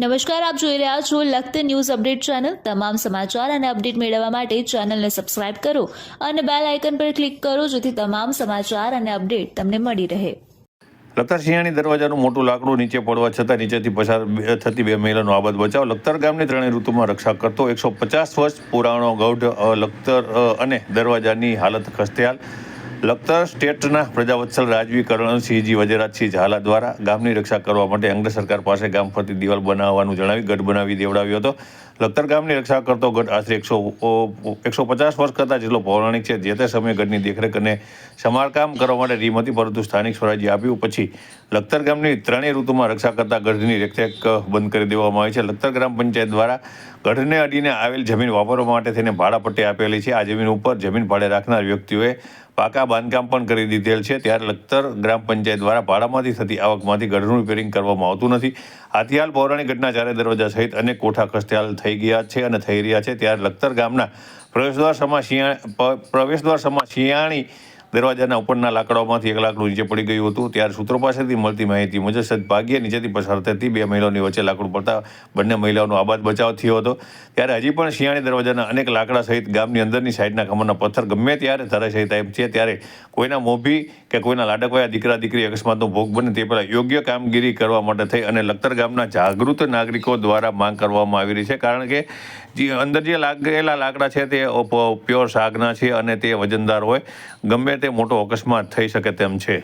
નમસ્કાર, આપ જોઈ રહ્યા છો લખત ન્યૂઝ અપડેટ ચેનલ. તમામ સમાચાર અને અપડેટ મેળવવા માટે ચેનલને સબસ્ક્રાઇબ કરો અને બેલ આઇકન પર ક્લિક કરો જેથી તમામ સમાચાર અને અપડેટ તમને મળી રહે. લખતર સિંહાણી દરવાજાનું મોટું લાકડું નીચે પડવા છતાં નીચેથી પસાર થતી બે મહિલાનો આબાદ બચાવ. લખતર ગામની ત્રણેય ઋતુમાં રક્ષા કરતો એકસો પચાસ વર્ષ પુરાણો ગૌઢ લખતર અને દરવાજાની હાલત ખસ્તેહાલ લખતર સ્ટેટના પ્રજાવત્સલ રાજવી કરણસિંહજી વજરાજસિંહ ઝાલા દ્વારા ગામની રક્ષા કરવા માટે અંગ્રેજ સરકાર પાસે ગામ ફરતી દિવાલ બનાવવાનું જણાવી, ગઢ બનાવી દેવડાવ્યો હતો. લખતર ગામની રક્ષા કરતો ગઢ આશરે એકસો એકસો પચાસ વર્ષ કરતાં જેટલો પૌરાણિક છે, જે તે સમયે ગઢની દેખરેખ અને સમારકામ કરવા માટે રીમ હતી પરંતુ સ્થાનિક સ્વરાજ્ય આપ્યું. પછી લખતર ગામની ત્રણેય ઋતુમાં રક્ષા કરતા ગઢની દેખરેખ બંધ કરી દેવામાં આવી છે. લખતર ગ્રામ પંચાયત દ્વારા ગઢને અડીને આવેલ જમીન વાપરવા માટે તેને ભાડાપટ્ટી આપેલી છે. આ જમીન ઉપર જમીન ભાડે રાખનાર વ્યક્તિઓએ પાકા બાંધકામ પણ કરી દીધેલ છે. ત્યારે લખતર ગ્રામ પંચાયત દ્વારા ભાડામાંથી થતી આવકમાંથી ઘરનું રિપેરિંગ કરવામાં આવતું નથી. આથી હાલ પૌરાણિક ઘટના ચારે દરવાજા સહિત અનેક કોઠા ખસ્તેહાલ થઈ ગયા છે અને થઈ રહ્યા છે. ત્યારે લખતર ગામના પ્રવેશદ્વાર સમા શિયા પ્રવેશદ્વાર સમા શિયાળી દરવાજાના ઉપરના લાકડાઓમાંથી એક લાકડું નીચે પડી ગયું હતું. ત્યારે સૂત્રો પાસેથી મળતી માહિતી મુજબ સદભાગ્યે નીચેથી પસાર થતી બે મહિલાઓની વચ્ચે લાકડું પડતા બંને મહિલાઓનો આબાદ બચાવ થયો હતો. ત્યારે હજી પણ શિયાળી દરવાજાના અનેક લાકડા સહિત ગામની અંદરની સાઈડના કમરના પથ્થર ગમે ત્યારે ધરાશયી થાય છે. ત્યારે કોઈના મોભી કે કોઈના લાડકવાયા દીકરા દીકરી અકસ્માતનો ભોગ બને તે પહેલાં યોગ્ય કામગીરી કરવા માટે થઈ અને લખતર ગામના જાગૃત નાગરિકો દ્વારા માંગ કરવામાં આવી રહી છે. કારણ કે જે અંદર જે લાગેલા લાકડા છે તે પ્યોર સાગના છે અને તે વજનદાર હોય. ગમે તે મોટો અકસ્માત થઈ શકે તેમ છે.